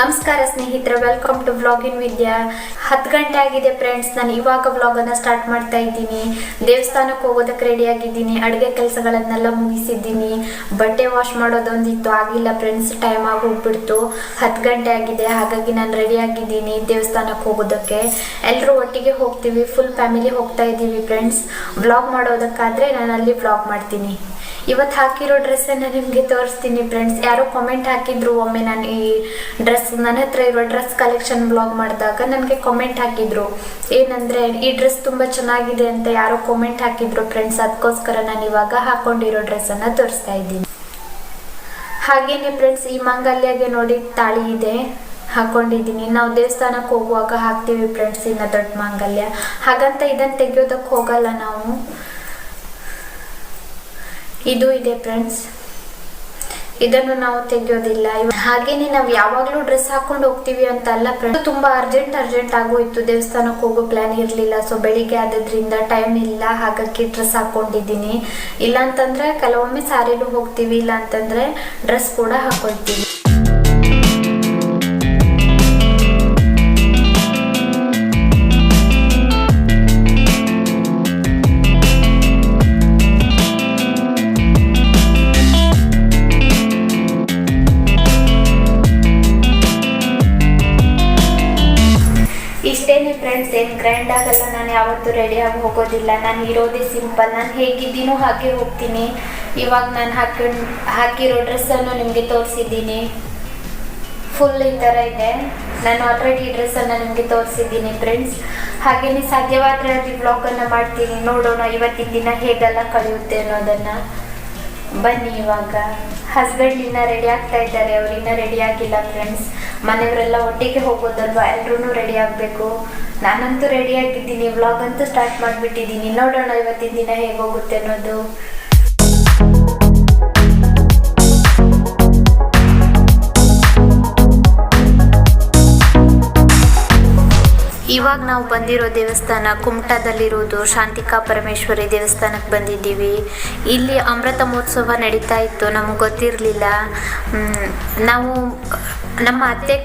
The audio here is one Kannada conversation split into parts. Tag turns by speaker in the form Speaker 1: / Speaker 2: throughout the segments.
Speaker 1: ನಮಸ್ಕಾರ ಸ್ನೇಹಿತರೆ welcome to vlog in Vidya ಹತ್ತು ಗಂಟೆ ಆಗಿದೆ ಫ್ರೆಂಡ್ಸ್ ನಾನು ಇವಾಗ ವ್ಲಾಗ್ ಅನ್ನ ಸ್ಟಾರ್ಟ್ ಮಾಡ್ತಾ ಇದ್ದೀನಿ. ದೇವಸ್ಥಾನಕ್ಕೆ ಹೋಗೋದಕ್ಕೆ ರೆಡಿ ಆಗಿದ್ದೀನಿ, ಅಡುಗೆ ಕೆಲಸಗಳನ್ನೆಲ್ಲ ಮುಗಿಸಿದ್ದೀನಿ. ಬಟ್ಟೆ ವಾಶ್ ಮಾಡೋದೊಂದಿತ್ತು, ಆಗಿಲ್ಲ ಫ್ರೆಂಡ್ಸ್ ಟೈಮ್ ಆಗಿ ಹೋಗ್ಬಿಡ್ತು. ಹತ್ತು ಗಂಟೆ ಆಗಿದೆ, ಹಾಗಾಗಿ ನಾನು ರೆಡಿ ಆಗಿದ್ದೀನಿ ದೇವಸ್ಥಾನಕ್ಕೆ ಹೋಗೋದಕ್ಕೆ. ಎಲ್ಲರೂ ಒಟ್ಟಿಗೆ ಹೋಗ್ತೀವಿ ಫುಲ್ ಫ್ಯಾಮಿಲಿ ಹೋಗ್ತಾ ಇದ್ದೀವಿ ಫ್ರೆಂಡ್ಸ್ ವ್ಲಾಗ್ ಮಾಡೋದಕ್ಕಾದ್ರೆ ನಾನು ಅಲ್ಲಿ ವ್ಲಾಗ್ ಮಾಡ್ತೀನಿ. ಇವತ್ತು ಹಾಕಿರೋ ಡ್ರೆಸ್ಸನ್ನು ನಿಮಗೆ ತೋರಿಸ್ತೀನಿ ಫ್ರೆಂಡ್ಸ್ ಯಾರೋ ಕಾಮೆಂಟ್ ಹಾಕಿದ್ರು, ಒಮ್ಮೆ ನಾನು ಈ ಡ್ರೆಸ್ ನನ್ನ ಹತ್ರ ಇರೋ ಡ್ರೆಸ್ ಕಲೆಕ್ಷನ್ ಬ್ಲಾಗ್ ಮಾಡಿದಾಗ ನನಗೆ ಕಾಮೆಂಟ್ ಹಾಕಿದ್ರು. ಏನಂದ್ರೆ, ಈ ಡ್ರೆಸ್ ತುಂಬ ಚೆನ್ನಾಗಿದೆ ಅಂತ ಯಾರೋ ಕಾಮೆಂಟ್ ಹಾಕಿದ್ರು ಫ್ರೆಂಡ್ಸ್ ಅದಕ್ಕೋಸ್ಕರ ನಾನು ಇವಾಗ ಹಾಕೊಂಡಿರೋ ಡ್ರೆಸ್ಸನ್ನು ತೋರಿಸ್ತಾ ಇದ್ದೀನಿ. ಹಾಗೇನೆ ಫ್ರೆಂಡ್ಸ್ ಈ ಮಂಗಲ್ಯಾಗೆ ನೋಡಿ ತಾಳಿ ಇದೆ. ಹಾಕೊಂಡಿದ್ದೀನಿ. ನಾವು ದೇವಸ್ಥಾನಕ್ಕೆ ಹೋಗುವಾಗ ಹಾಕ್ತೀವಿ ಫ್ರೆಂಡ್ಸ್ ಇನ್ನ ದೊಡ್ಡ ಮಾಂಗಲ್ಯ. ಹಾಗಂತ ಇದನ್ನು ತೆಗೆಯೋದಕ್ಕೆ ಹೋಗಲ್ಲ ನಾವು. ಇದು ಇದೆ ಫ್ರೆಂಡ್ಸ್ ಇದನ್ನು ನಾವು ತೆಗೆಯೋದಿಲ್ಲ. ಹಾಗೇನೆ ನಾವು ಯಾವಾಗಲೂ ಡ್ರೆಸ್ ಹಾಕೊಂಡು ಹೋಗ್ತೀವಿ ಅಂತ ಅಲ್ಲ ತುಂಬಾ ಅರ್ಜೆಂಟ್ ಅರ್ಜೆಂಟ್ ಆಗೋಯ್ತು. ದೇವಸ್ಥಾನಕ್ಕೆ ಹೋಗೋ ಪ್ಲಾನ್ ಇರಲಿಲ್ಲ. ಸೊ ಬೆಳಿಗ್ಗೆ ಆದದ್ರಿಂದ ಟೈಮ್ ಇಲ್ಲ. ಹಾಗಾಗಿ ಡ್ರೆಸ್ ಹಾಕೊಂಡಿದ್ದೀನಿ. ಇಲ್ಲ ಅಂತಂದ್ರೆ ಕೆಲವೊಮ್ಮೆ ಸಾರಿನೂ ಹೋಗ್ತೀವಿ. ಇಲ್ಲ ಅಂತಂದ್ರೆ ಡ್ರೆಸ್ ಕೂಡ ಹಾಕೊಳ್ತೀವಿ. ಫ್ರೆಂಡ್ಸ್ ಏನು ಗ್ರ್ಯಾಂಡ್ ಆಗಲ್ಲ, ನಾನು ಯಾವತ್ತೂ ರೆಡಿ ಆಗಿ ಹೋಗೋದಿಲ್ಲ. ನಾನು ಇರೋದೇ ಸಿಂಪಲ್ ನಾನು ಹೇಗಿದ್ದೀನೋ ಹಾಗೆ ಹೋಗ್ತೀನಿ. ಇವಾಗ ನಾನು ಹಾಕೊಂಡು ಹಾಕಿರೋ ಡ್ರೆಸ್ಸನ್ನು ನಿಮಗೆ ತೋರಿಸಿದ್ದೀನಿ. ಫುಲ್ ಈ ಥರ ಇದೆ. ನಾನು ಆಲ್ರೆಡಿ ಈ ಡ್ರೆಸ್ಸನ್ನು ನಿಮಗೆ ತೋರಿಸಿದ್ದೀನಿ ಫ್ರೆಂಡ್ಸ್ ಹಾಗೆಯೇ ಸಾಧ್ಯವಾದರೆ ಅದು ಬ್ಲಾಗನ್ನು ಮಾಡ್ತೀನಿ. ನೋಡೋಣ, ಇವತ್ತಿನ ದಿನ ಹೇಗೆಲ್ಲ ಕಳೆಯುತ್ತೆ ಅನ್ನೋದನ್ನು. ಬನ್ನಿ ಇವಾಗ. ಹಸ್ಬೆಂಡ್ ಇನ್ನ ರೆಡಿ ಆಗ್ತಾ ಇದ್ದಾರೆ. ಅವ್ರು ಇನ್ನ ರೆಡಿ ಆಗಿಲ್ಲ ಫ್ರೆಂಡ್ಸ್ ಮನೆಯವರೆಲ್ಲ ಒಟ್ಟಿಗೆ ಹೋಗೋದಲ್ವಾ? ಎಲ್ರೂ ರೆಡಿ ಆಗಬೇಕು. ನಾನಂತೂ ರೆಡಿ ಆಗಿದ್ದೀನಿ. ವ್ಲಾಗ್ ಅಂತೂ ಸ್ಟಾರ್ಟ್ ಮಾಡಿಬಿಟ್ಟಿದ್ದೀನಿ. ನೋಡೋಣ ಇವತ್ತಿನ ದಿನ ಹೇಗೋಗುತ್ತೆ ಅನ್ನೋದು. ಇವಾಗ ನಾವು ಬಂದಿರೋ ದೇವಸ್ಥಾನ ಕುಮಟಾದಲ್ಲಿರೋದು ಶಾಂತಿಕಾ ಪರಮೇಶ್ವರಿ ದೇವಸ್ಥಾನಕ್ಕೆ ಬಂದಿದ್ದೀವಿ. ಇಲ್ಲಿ ಅಮೃತ ಮಹೋತ್ಸವ ನಡೀತಾ ಇತ್ತು, ನಮಗೆ ಗೊತ್ತಿರಲಿಲ್ಲ. ನಾವು ನಮ್ಮ ಅತ್ತೆ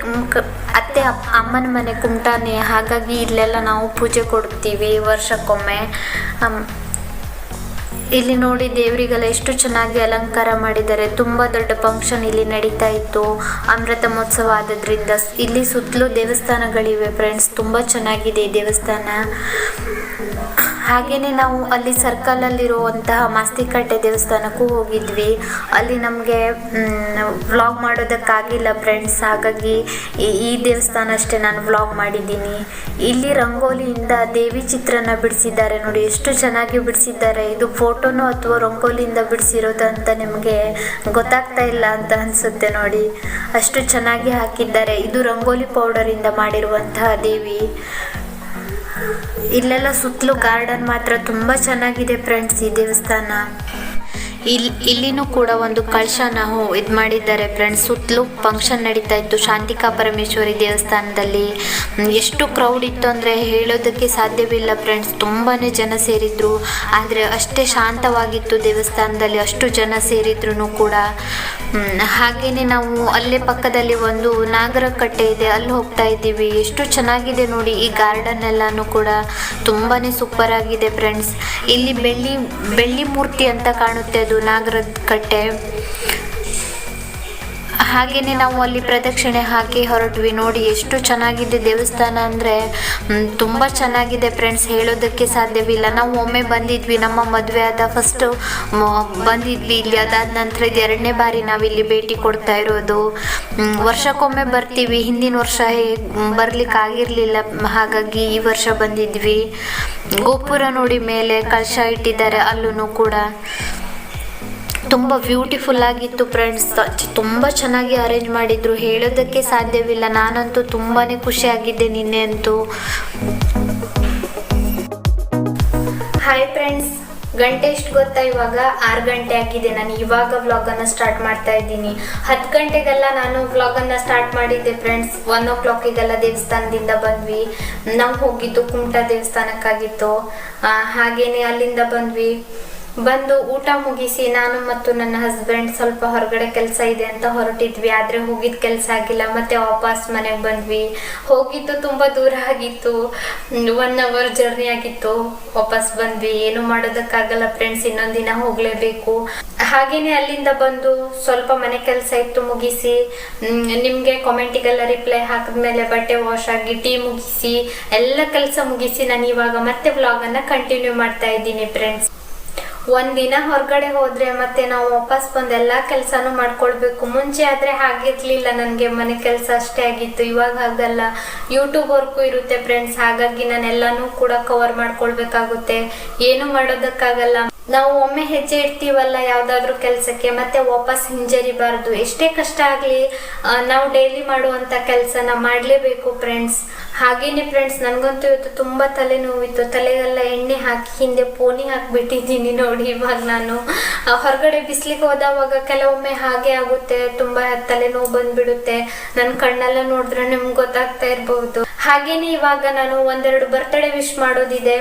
Speaker 1: ಅತ್ತೆ ಅಮ್ಮನ ಮನೆ ಕುಮಟಾನೆ, ಹಾಗಾಗಿ ಇಲ್ಲೆಲ್ಲ ನಾವು ಪೂಜೆ ಕೊಡ್ತೀವಿ ವರ್ಷಕ್ಕೊಮ್ಮೆ. ಇಲ್ಲಿ ನೋಡಿ ದೇವರಿಗೆಲ್ಲ ಎಷ್ಟು ಚೆನ್ನಾಗಿ ಅಲಂಕಾರ ಮಾಡಿದ್ದಾರೆ. ತುಂಬಾ ದೊಡ್ಡ ಫಂಕ್ಷನ್ ಇಲ್ಲಿ ನಡೀತಾ ಇತ್ತು. ಅಮೃತ ಮಹೋತ್ಸವ ಆದದ್ರಿಂದ ಇಲ್ಲಿ ಸುತ್ತಲೂ ದೇವಸ್ಥಾನಗಳಿವೆ ಫ್ರೆಂಡ್ಸ್ ತುಂಬಾ ಚೆನ್ನಾಗಿದೆ ಈ ದೇವಸ್ಥಾನ. ಹಾಗೆಯೇ ನಾವು ಅಲ್ಲಿ ಸರ್ಕಲಲ್ಲಿರುವಂತಹ ಮಾಸ್ತಿಕಟ್ಟೆ ದೇವಸ್ಥಾನಕ್ಕೂ ಹೋಗಿದ್ವಿ. ಅಲ್ಲಿ ನಮಗೆ ವ್ಲಾಗ್ ಮಾಡೋದಕ್ಕಾಗಿಲ್ಲ ಫ್ರೆಂಡ್ಸ್ ಹಾಗಾಗಿ ಈ ದೇವಸ್ಥಾನ ಅಷ್ಟೇ ನಾನು ವ್ಲಾಗ್ ಮಾಡಿದ್ದೀನಿ. ಇಲ್ಲಿ ರಂಗೋಲಿಯಿಂದ ದೇವಿ ಚಿತ್ರನ ಬಿಡಿಸಿದ್ದಾರೆ ನೋಡಿ, ಎಷ್ಟು ಚೆನ್ನಾಗಿ ಬಿಡಿಸಿದ್ದಾರೆ. ಇದು ಫೋಟೋನೋ ಅಥವಾ ರಂಗೋಲಿಯಿಂದ ಬಿಡಿಸಿರೋದು ಅಂತ ನಿಮಗೆ ಗೊತ್ತಾಗ್ತಾ ಇಲ್ಲ ಅಂತ ಅನಿಸುತ್ತೆ ನೋಡಿ. ಅಷ್ಟು ಚೆನ್ನಾಗಿ ಹಾಕಿದ್ದಾರೆ. ಇದು ರಂಗೋಲಿ ಪೌಡರಿಂದ ಮಾಡಿರುವಂತಹ ದೇವಿ. ಇಲ್ಲೆಲ್ಲ ಸುತ್ತಲೂ ಗಾರ್ಡನ್ ಮಾತ್ರ ತುಂಬಾ ಚೆನ್ನಾಗಿದೆ ಫ್ರೆಂಡ್ಸ್ ಈ ದೇವಸ್ಥಾನ. ಇಲ್ಲಿ ಇಲ್ಲಿನೂ ಕೂಡ ಒಂದು ಕಳಶನ ಇದು ಮಾಡಿದ್ದಾರೆ ಫ್ರೆಂಡ್ಸ್ ಸುತ್ತಲೂ ಫಂಕ್ಷನ್ ನಡೀತಾ ಇತ್ತು. ಶಾಂತಿಕಾ ಪರಮೇಶ್ವರಿ ದೇವಸ್ಥಾನದಲ್ಲಿ. ಎಷ್ಟು ಕ್ರೌಡ್ ಇತ್ತು ಅಂದರೆ ಹೇಳೋದಕ್ಕೆ ಸಾಧ್ಯವಿಲ್ಲ ಫ್ರೆಂಡ್ಸ್ ತುಂಬಾ ಜನ ಸೇರಿದ್ರು. ಆದರೆ ಅಷ್ಟೇ ಶಾಂತವಾಗಿತ್ತು ದೇವಸ್ಥಾನದಲ್ಲಿ ಅಷ್ಟು ಜನ ಸೇರಿದ್ರು ಕೂಡ. ಹಾಗೆಯೇ ನಾವು ಅಲ್ಲೇ ಪಕ್ಕದಲ್ಲಿ ಒಂದು ನಾಗರ ಕಟ್ಟೆ ಇದೆ. ಅಲ್ಲಿ ಹೋಗ್ತಾ ಇದ್ದೀವಿ. ಎಷ್ಟು ಚೆನ್ನಾಗಿದೆ ನೋಡಿ ಈ ಗಾರ್ಡನ್ ಎಲ್ಲಾನು ಕೂಡ. ತುಂಬಾ ಸೂಪರ್ ಆಗಿದೆ ಫ್ರೆಂಡ್ಸ್ ಇಲ್ಲಿ ಬೆಳ್ಳಿ ಬೆಳ್ಳಿ ಮೂರ್ತಿ ಅಂತ ಕಾಣುತ್ತೆ ಅದು. ನಾಗರದ ಕಟ್ಟೆ ಹಾಗೆಯೇ ನಾವು ಅಲ್ಲಿ ಪ್ರದಕ್ಷಿಣೆ ಹಾಕಿ ಹೊರಟ್ವಿ. ನೋಡಿ ಎಷ್ಟು ಚೆನ್ನಾಗಿದೆ ದೇವಸ್ಥಾನ ಅಂದರೆ ತುಂಬ ಚೆನ್ನಾಗಿದೆ ಫ್ರೆಂಡ್ಸ್. ಹೇಳೋದಕ್ಕೆ ಸಾಧ್ಯವಿಲ್ಲ. ನಾವು ಒಮ್ಮೆ ಬಂದಿದ್ವಿ. ನಮ್ಮ ಮದುವೆ ಆದ ಫಸ್ಟು ಬಂದಿದ್ವಿ ಇಲ್ಲಿ. ಅದಾದ ನಂತರ ಇದು ಎರಡನೇ ಬಾರಿ ನಾವಿಲ್ಲಿ ಭೇಟಿ ಕೊಡ್ತಾ ಇರೋದು. ವರ್ಷಕ್ಕೊಮ್ಮೆ ಬರ್ತೀವಿ. ಹಿಂದಿನ ವರ್ಷ ಬರ್ಲಿಕ್ಕೆ ಆಗಿರಲಿಲ್ಲ. ಹಾಗಾಗಿ ಈ ವರ್ಷ ಬಂದಿದ್ವಿ. ಗೋಪುರ ನೋಡಿ ಮೇಲೆ ಕಳಶ ಇಟ್ಟಿದ್ದಾರೆ ಅಲ್ಲೂ ಕೂಡ. ತುಂಬ ಬ್ಯೂಟಿಫುಲ್ ಆಗಿತ್ತು ಫ್ರೆಂಡ್ಸ್ ತುಂಬ ಚೆನ್ನಾಗಿ ಅರೇಂಜ್ ಮಾಡಿದ್ರು. ಹೇಳೋದಕ್ಕೆ ಸಾಧ್ಯವಿಲ್ಲ. ನಾನಂತೂ ತುಂಬಾ ಖುಷಿಯಾಗಿದ್ದೆ ನಿನ್ನೆ ಅಂತೂ. ಹಾಯ್ ಫ್ರೆಂಡ್ಸ್ ಗಂಟೆ ಎಷ್ಟು ಗೊತ್ತಾ ಇವಾಗ? ಆರು ಗಂಟೆ ಆಗಿದೆ. ನಾನು ಇವಾಗ ವ್ಲಾಗನ್ನು ಸ್ಟಾರ್ಟ್ ಮಾಡ್ತಾ ಇದ್ದೀನಿ. ಹತ್ತು ಗಂಟೆಗೆಲ್ಲ ನಾನು ವ್ಲಾಗನ್ನು ಸ್ಟಾರ್ಟ್ ಮಾಡಿದ್ದೆ ಫ್ರೆಂಡ್ಸ್ ಒನ್ ಓ ಕ್ಲಾಕಿಗೆಲ್ಲ ದೇವಸ್ಥಾನದಿಂದ ಬಂದ್ವಿ. ನಾವು ಹೋಗಿದ್ದು ಕುಮಟಾ ದೇವಸ್ಥಾನಕ್ಕಾಗಿತ್ತು. ಹಾಗೇನೆ ಅಲ್ಲಿಂದ ಬಂದ್ವಿ. ಬಂದು ಊಟ ಮುಗಿಸಿ ನಾನು ಮತ್ತು ನನ್ನ ಹಸ್ಬೆಂಡ್ ಸ್ವಲ್ಪ ಹೊರಗಡೆ ಕೆಲಸ ಇದೆ ಅಂತ ಹೊರಟಿದ್ವಿ. ಆದ್ರೆ ಹೋಗಿದ್ ಕೆಲಸ ಆಗಿಲ್ಲ. ಮತ್ತೆ ವಾಪಸ್ ಮನೆಗೆ ಬಂದ್ವಿ. ಹೋಗಿದ್ದು ತುಂಬಾ ದೂರ ಆಗಿತ್ತು. ಒನ್ ಅವರ್ ಜರ್ನಿ ಆಗಿತ್ತು. ವಾಪಸ್ ಬಂದ್ವಿ. ಏನು ಮಾಡೋದಕ್ಕಾಗಲ್ಲ ಫ್ರೆಂಡ್ಸ್ ಇನ್ನೊಂದಿನ ಹೋಗ್ಲೇಬೇಕು. ಹಾಗೇನೆ ಅಲ್ಲಿಂದ ಬಂದು ಸ್ವಲ್ಪ ಮನೆ ಕೆಲಸ ಇತ್ತು ಮುಗಿಸಿ. ನಿಮಗೆ ಕಾಮೆಂಟಿಗೆಲ್ಲ ರಿಪ್ಲೈ ಹಾಕಿದ್ಮೇಲೆ ಬಟ್ಟೆ ವಾಶ್ ಆಗಿ ಟೀ ಮುಗಿಸಿ, ಎಲ್ಲ ಕೆಲಸ ಮುಗಿಸಿ ನಾನು ಇವಾಗ ಮತ್ತೆ ವ್ಲಾಗ್ ಅನ್ನ ಕಂಟಿನ್ಯೂ ಮಾಡ್ತಾ ಇದ್ದೀನಿ ಫ್ರೆಂಡ್ಸ್ ಒಂದಿನ ಹೊರಗಡೆ ಹೋದ್ರೆ ಮತ್ತೆ ನಾವು ವಾಪಸ್ ಬಂದು ಎಲ್ಲಾ ಕೆಲ್ಸಾನು ಮಾಡ್ಕೊಳ್ಬೇಕು. ಮುಂಚೆ ಆದ್ರೆ ಹಾಗಿರ್ಲಿಲ್ಲ ನನ್ಗೆ, ಮನೆ ಕೆಲಸ ಅಷ್ಟೇ ಆಗಿತ್ತು. ಇವಾಗ ಹಾಗಲ್ಲ. ಯೂಟ್ಯೂಬ್ ವರ್ಕು ಇರುತ್ತೆ ಫ್ರೆಂಡ್ಸ್ ಹಾಗಾಗಿ ನಾನು ಎಲ್ಲಾನು ಕೂಡ ಕವರ್ ಮಾಡ್ಕೊಳ್ಬೇಕಾಗುತ್ತೆ. ಏನು ಮಾಡೋದಕ್ಕಾಗಲ್ಲ. ನಾವು ಒಮ್ಮೆ ಹೆಜ್ಜೆ ಇಡ್ತೀವಲ್ಲ ಯಾವ್ದಾದ್ರು ಕೆಲ್ಸಕ್ಕೆ, ಮತ್ತೆ ವಾಪಸ್ ಹಿಂಜರಿಬಾರ್ದು. ಎಷ್ಟೇ ಕಷ್ಟ ಆಗ್ಲಿ ನಾವು ಡೈಲಿ ಮಾಡುವಂತ ಕೆಲ್ಸನ ಮಾಡ್ಲೇಬೇಕು ಫ್ರೆಂಡ್ಸ್ ಹಾಗೇನೆ ಫ್ರೆಂಡ್ಸ್ ನನ್ಗಂತೂ ಇವತ್ತು ತುಂಬಾ ತಲೆ ನೋವಿತ್ತು ತಲೆಗೆಲ್ಲ ಎಣ್ಣೆ ಹಾಕಿ ಹಿಂದೆ ಪೋನಿ ಹಾಕ್ಬಿಟ್ಟಿದ್ದೀನಿ ನೋಡಿ ಇವಾಗ ನಾನು. ಹೊರಗಡೆ ಬಿಸ್ಲಿಗೆ ಹೋದವಾಗ ಕೆಲವೊಮ್ಮೆ ಹಾಗೆ ಆಗುತ್ತೆ. ತುಂಬಾ ತಲೆನೋವು ಬಂದ್ಬಿಡುತ್ತೆ. ನನ್ನ ಕಣ್ಣೆಲ್ಲ ನೋಡಿದ್ರೆ ನಿಮ್ಗೆ ಗೊತ್ತಾಗ್ತಾ ಇರಬಹುದು. ಹಾಗೇನೆ ಇವಾಗ ನಾನು ಒಂದೆರಡು ಬರ್ತ್ಡೇ ವಿಶ್ ಮಾಡೋದಿದೆ.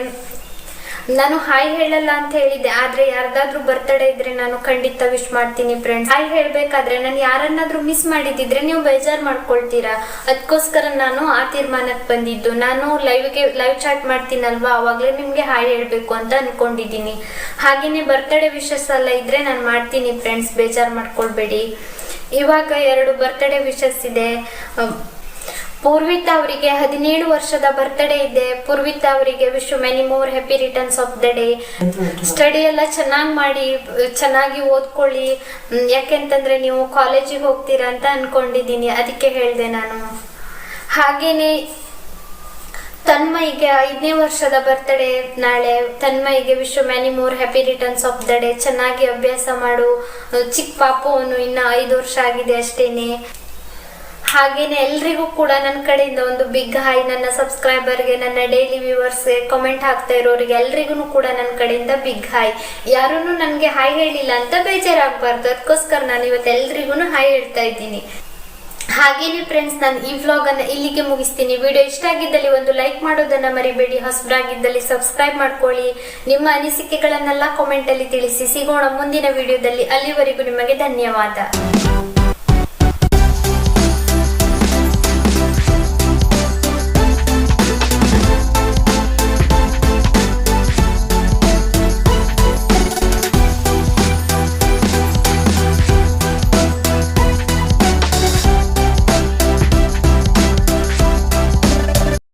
Speaker 1: ನಾನು ಹಾಯ್ ಹೇಳಲ್ಲ ಅಂತ ಹೇಳಿದ್ದೆ, ಆದ್ರೆ ಯಾರ್ದಾದ್ರೂ ಬರ್ತಡೇ ಇದ್ರೆ ನಾನು ಖಂಡಿತ ವಿಶ್ ಮಾಡ್ತೀನಿ ಫ್ರೆಂಡ್ಸ್ ಹಾಯ್ ಹೇಳ್ಬೇಕಾದ್ರೆ ನಾನು ಯಾರನ್ನಾದ್ರೂ ಮಿಸ್ ಮಾಡಿದಿದ್ರೆ ನೀವು ಬೇಜಾರ್ ಮಾಡ್ಕೊಳ್ತೀರಾ? ಅದಕ್ಕೋಸ್ಕರ ನಾನು ಆ ತೀರ್ಮಾನಕ್ಕೆ ಬಂದಿದ್ದು. ನಾನು ಲೈವ್ಗೆ ಲೈವ್ ಚಾಟ್ ಮಾಡ್ತೀನಲ್ವಾ? ಅವಾಗಲೇ ನಿಮ್ಗೆ ಹಾಯ್ ಹೇಳ್ಬೇಕು ಅಂತ ಅನ್ಕೊಂಡಿದ್ದೀನಿ. ಹಾಗೇನೆ ಬರ್ತಡೇ ವಿಶಸ್ ಎಲ್ಲ ಇದ್ರೆ ನಾನು ಮಾಡ್ತೀನಿ ಫ್ರೆಂಡ್ಸ್ ಬೇಜಾರ್ ಮಾಡ್ಕೊಳ್ಬೇಡಿ. ಇವಾಗ ಎರಡು ಬರ್ತಡೇ ವಿಶಸ್ ಇದೆ. ಪೂರ್ವಿತಾ ಅವರಿಗೆ ಹದಿನೇಳು ವರ್ಷದ ಬರ್ತ್ಡೇ ಇದೆ. ಪೂರ್ವಿತ ಅವರಿಗೆ wish many more happy returns of the day study ಎಲ್ಲ ಚೆನ್ನಾಗಿ ಮಾಡಿ, ಚೆನ್ನಾಗಿ ಓದ್ಕೊಳ್ಳಿ. ಯಾಕೆಂತಂದ್ರೆ ನೀವು ಕಾಲೇಜಿಗೆ ಹೋಗ್ತೀರಾ ಅಂತ ಅನ್ಕೊಂಡಿದ್ದೀನಿ. ಅದಕ್ಕೆ ಹೇಳಿದೆ ನಾನು. ಹಾಗೇನೆ ತನ್ಮಯಿಗೆ ಐದನೇ ವರ್ಷದ ಬರ್ತ್ಡೇ ನಾಳೆ. ತನ್ಮಯಿಗೆ wish many more happy returns of the day ಚೆನ್ನಾಗಿ ಅಭ್ಯಾಸ ಮಾಡು. ಚಿಕ್ಕ ಪಾಪು ಅವನು ಇನ್ನ ಐದು ವರ್ಷ ಆಗಿದೆ ಅಷ್ಟೇನೆ. ಹಾಗೇನೆ ಎಲ್ರಿಗೂ ಕೂಡ ನನ್ನ ಕಡೆಯಿಂದ ಒಂದು ಬಿಗ್ ಹಾಯ್ ನನ್ನ ಸಬ್ಸ್ಕ್ರೈಬರ್ಗೆ ನನ್ನ ಡೈಲಿ ವ್ಯೂವರ್ಸ್ಗೆ ಕಮೆಂಟ್ ಹಾಕ್ತಾ ಇರೋರಿಗೆ ಎಲ್ರಿಗೂ ಕೂಡ ನನ್ನ ಕಡೆಯಿಂದ ಬಿಗ್ ಹಾಯ್ ಯಾರೂ ನನಗೆ ಹಾಯ್ ಹೇಳಿಲ್ಲ ಅಂತ ಬೇಜಾರಾಗಬಾರ್ದು. ಅದಕ್ಕೋಸ್ಕರ ನಾನು ಇವತ್ತು ಎಲ್ರಿಗೂ ಹಾಯ್ ಹೇಳ್ತಾ ಇದ್ದೀನಿ. ಹಾಗೇನೆ ಫ್ರೆಂಡ್ಸ್ ನಾನು ಈ ವ್ಲಾಗ್ ಅನ್ನ ಇಲ್ಲಿಗೆ ಮುಗಿಸ್ತೀನಿ. ವಿಡಿಯೋ ಇಷ್ಟ ಆಗಿದ್ದಲ್ಲಿ ಒಂದು ಲೈಕ್ ಮಾಡೋದನ್ನ ಮರಿಬೇಡಿ. ಹೊಸಬರಾಗಿದ್ದಲ್ಲಿ ಸಬ್ಸ್ಕ್ರೈಬ್ ಮಾಡ್ಕೊಳ್ಳಿ. ನಿಮ್ಮ ಅನಿಸಿಕೆಗಳನ್ನೆಲ್ಲ ಕಾಮೆಂಟ್ ಅಲ್ಲಿ ತಿಳಿಸಿ. ಸಿಗೋಣ ಮುಂದಿನ ವಿಡಿಯೋದಲ್ಲಿ ಅಲ್ಲಿವರೆಗೂ ನಿಮಗೆ ಧನ್ಯವಾದ.